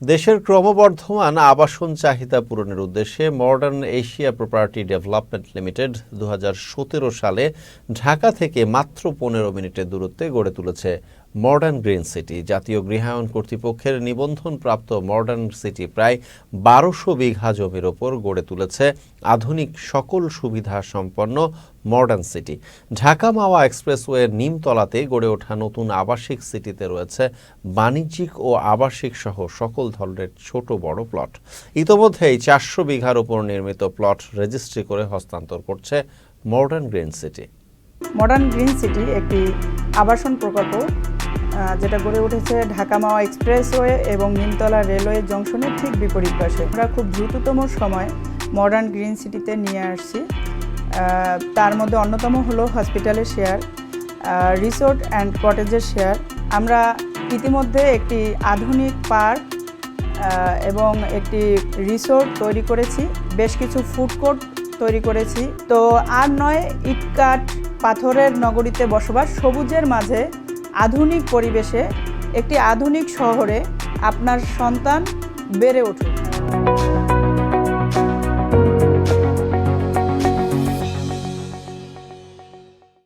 দেশের ক্রমবর্ধমান আবাসন চাহিদা পূরণের উদ্দেশ্যে modern Asia property development limited দু হাজার সতেরো সালে ঢাকা থেকে মাত্র পনেরো মিনিটের দূরত্বে গড়ে তুলেছে মডার্ন গ্রিন সিটি, জাতীয় গৃহায়ন কর্তৃপক্ষের নিবন্ধনপ্রাপ্ত মডার্ন সিটি প্রায় বারোশো বিঘা জমির ওপর গড়ে তুলেছে আধুনিক সকল সুবিধা সম্পন্ন মডার্ন সিটি। ঢাকা মাওয়া এক্সপ্রেসওয়ের নিমতলাতে গড়ে ওঠা নতুন আবাসিক সিটিতে রয়েছে বাণিজ্যিক ও আবাসিক সহ সকল ধরনের ছোট বড় প্লট। ইতোমধ্যেই চারশো বিঘার উপর নির্মিত প্লট রেজিস্ট্রি করে হস্তান্তর করছে modern green city. Modern green city একটি আবাসন প্রকল্প যেটা গড়ে উঠেছে ঢাকা মাওয়া এক্সপ্রেসওয়ে এবং নিমতলা রেলওয়ে জংশনের ঠিক বিপরীত পাশে। আমরা খুব দ্রুততম সময় মডার্ন গ্রিন সিটিতে নিয়ে আসছি। তার মধ্যে অন্যতম হলো হসপিটালের শেয়ার রিসোর্ট অ্যান্ড কটেজের শেয়ার আমরা ইতিমধ্যে একটি আধুনিক পার্ক এবং একটি রিসোর্ট তৈরি করেছি। বেশ কিছু ফুড কোর্ট তৈরি করেছি। তো আর নয় ইটকাট পাথরের নগরীতে বসবাস। সবুজের মাঝে আধুনিক পরিবেশে একটি আধুনিক শহরে আপনার সন্তান বেড়ে উঠুক।